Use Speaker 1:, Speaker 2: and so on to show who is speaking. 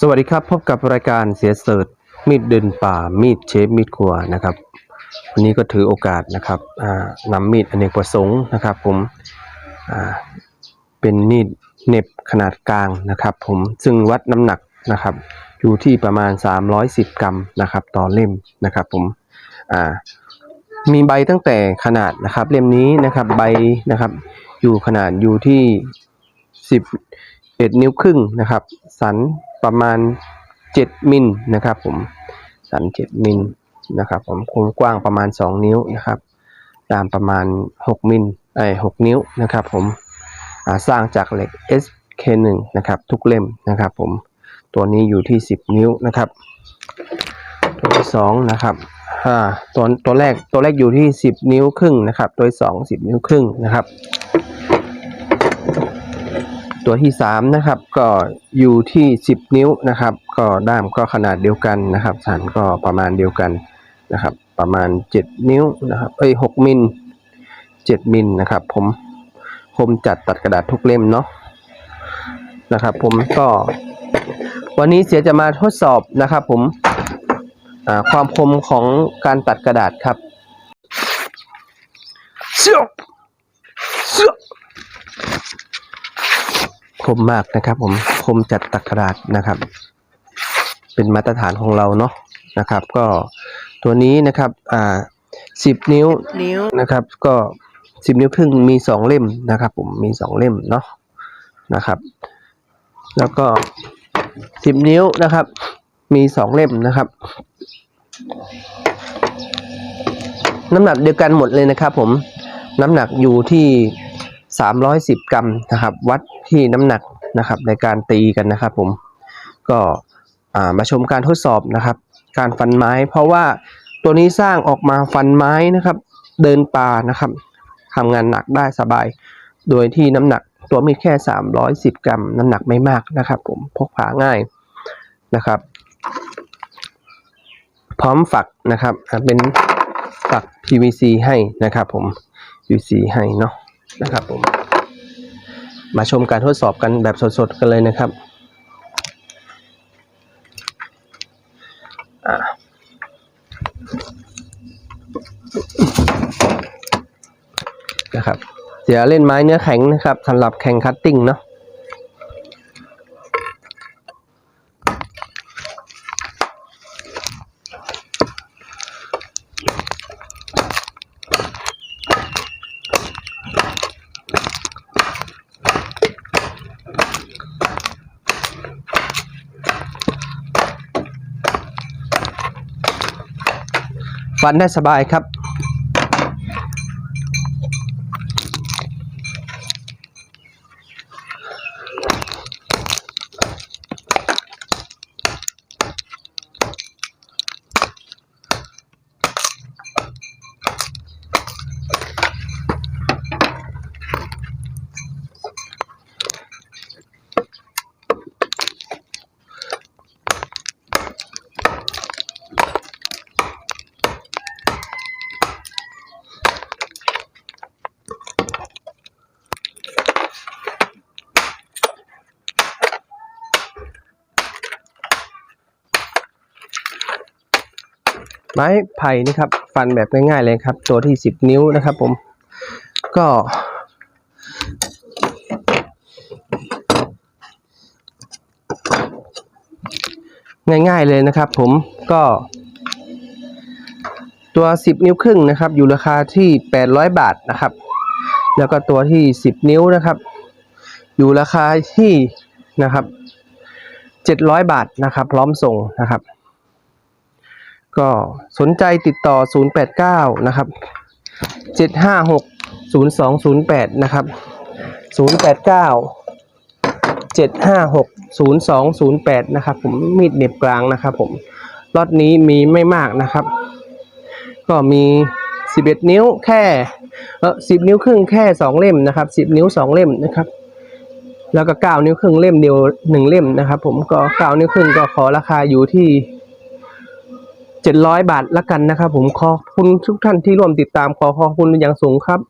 Speaker 1: สวัสดีครับ พบกับรายการเสียเสิร์ชมีดเดินป่ามีดเชฟมีดครัวนะครับ วันนี้ก็ถือโอกาสนะครับอ่านำมีดอเนกประสงค์นะครับ ผมเป็นมีดเน็บขนาดกลางนะครับ ผมซึ่งวัดน้ำหนักนะครับ อยู่ที่ประมาณ 310 กรัมนะครับ ต่อเล่มนะครับ ผมมีใบตั้งแต่ขนาดนะครับ เล่มนี้นะครับใบนะครับ อยู่ขนาดอยู่ที่ 10 เอ็ดนิ้วครึ่งนะครับ สันประมาณ 7 มิลนะครับผม สัน 7 มิลนะครับผมความกว้างประมาณ 2 นิ้วนะครับยาวประมาณ 6 มิลไอ้6นิ้วนะครับผมสร้างจากเหล็ก SK1 นะครับทุกเล่มนะครับผมตัวนี้อยู่ที่ 10 นิ้วนะครับตัวที่สองนะครับตัวตัวแรกตัวแรกอยู่ที่ 10 นิ้วครึ่งนะครับ ตัวที่สอง10 นิ้วครึ่งนะครับ ตัวที่สามนะครับก็อยู่ที่สิบนิ้วนะครับ ก็ด้ามก็ขนาดเดียวกันนะครับสันก็ประมาณเดียวกันนะครับ ประมาณเจ็ดนิ้วนะครับเอ้ยหกมิลเจ็ดมิลนะครับ ผมผมจัดตัดกระดาษทุกเล่มเนาะนะครับ ผมก็ วันนี้เสียจะมาทดสอบนะครับ ผมความคมของการตัดกระดาษครับเสียบเสียบ ค มมากนะครับ ผมคมจัดตักกระดาษนะครับ เป็นมาตรฐานของเราเนาะนะครับ ก็ตัวนี้นะครับอ่าสิบนิ้ว
Speaker 2: นิ้ว
Speaker 1: นะครับ ก็สิบนิ้วครึ่งมีสองเล่มนะครับ ผมมีสองเล่มเนาะนะครับ แล้วก็สิบนิ้วนะครับ มีสองเล่มนะครับ น้ำหนักเดียวกันหมดเลยนะครับ ผมน้ำหนักอยู่ที่ 310 กรัมนะครับ วัดที่น้ำหนักนะครับในการตีกันนะครับผมก็มาชมการทดสอบนะครับ การฟันไม้ เพราะว่าตัวนี้สร้างออกมาฟันไม้นะครับ เดินป่านะครับทำงานหนักได้สบาย โดยที่น้ำหนักตัวมีแค่ 310 กรัม น้ำหนักไม่มากนะครับ ผมพกพาง่ายนะครับ พร้อมฝักนะครับเป็นฝัก PVC ให้นะครับผม PVC ให้เนาะ นะครับผม มาชมการทดสอบกันแบบสดๆกันเลยนะครับนะครับเดี๋ยวเล่นไม้เนื้อแข็งนะครับสำหรับแข่งคัตติ้งเนาะ ฝันได้สบายครับ ไม้ไผ่นี่ครับฟันแบบง่ายๆเลยครับ ตัวที่สิบนิ้วนะครับ ผม ก็ ง่ายๆเลยนะครับ ผมก็ ตัวสิบนิ้วครึ่งนะครับ อยู่ราคาที่แปดร้อยบาทนะครับ แล้วก็ตัวที่สิบนิ้วนะครับ อยู่ราคาที่นะครับเจ็ดร้อยบาทนะครับ พร้อมส่งนะครับ ก็สนใจติดต่อ 089 นะครับ 756 0208 นะครับ 089 756 0208 นะครับผมมีดเหน็บกลางนะครับผมล็อตนี้มีไม่มากนะครับ ก็มี 11 นิ้วแค่เออ10 นิ้วครึ่งแค่ 2 เล่มนะครับ 10 นิ้ว 2 เล่มนะครับ แล้วก็ 9 นิ้วครึ่งเล่มเดียว 1 เล่มนะครับ ผมก็ 9 นิ้วครึ่งก็ขอราคาอยู่ที่ 700 บาทละกันนะครับผมขอบคุณทุกท่านที่ร่วมติดตามขอขอบคุณอย่างสูงครับ